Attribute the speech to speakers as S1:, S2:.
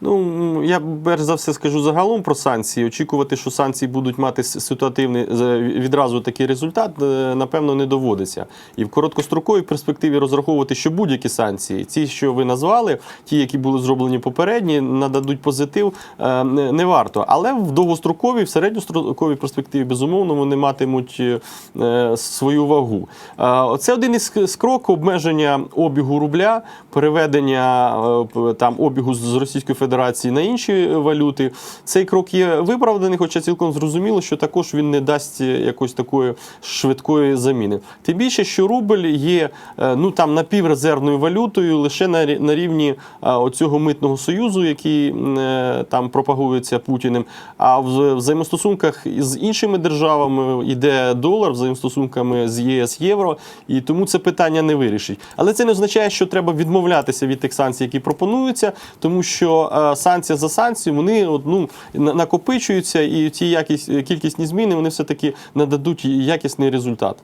S1: Ну я перш за все скажу загалом про санкції. Очікувати, що санкції будуть мати ситуативний відразу такий результат, е, напевно, не доводиться. І в короткостроковій перспективі розраховувати, що будь-які санкції, ці, що ви назвали, ті, які були зроблені попередні, нададуть позитив, е, не варто. Але в довгостроковій, в середньостроковій перспективі, безумовно, вони матимуть е, свою вагу. Це один із кроків обмеження обігу рубля, переведення там обігу з Російської Федерації на інші валюти. Цей крок є виправданий, хоча цілком зрозуміло, що також він не дасть якоїсь такої швидкої заміни. Тим більше, що рубль є е, ну там напіврезервною валютою лише на рівні е, оцього митного союзу, який е, там пропагується Путіним. А в взаємостосунках з іншими державами йде долар, взаємостосунками з ЄС євро, і тому це питання не вирішить. Але це не означає, що треба відмовлятися від тих санкцій, які пропонуються, тому що е, санкція за санкцією вони ну, накопичуються, і ті якісь кількісні зміни вони все таки нададуть якісний результат.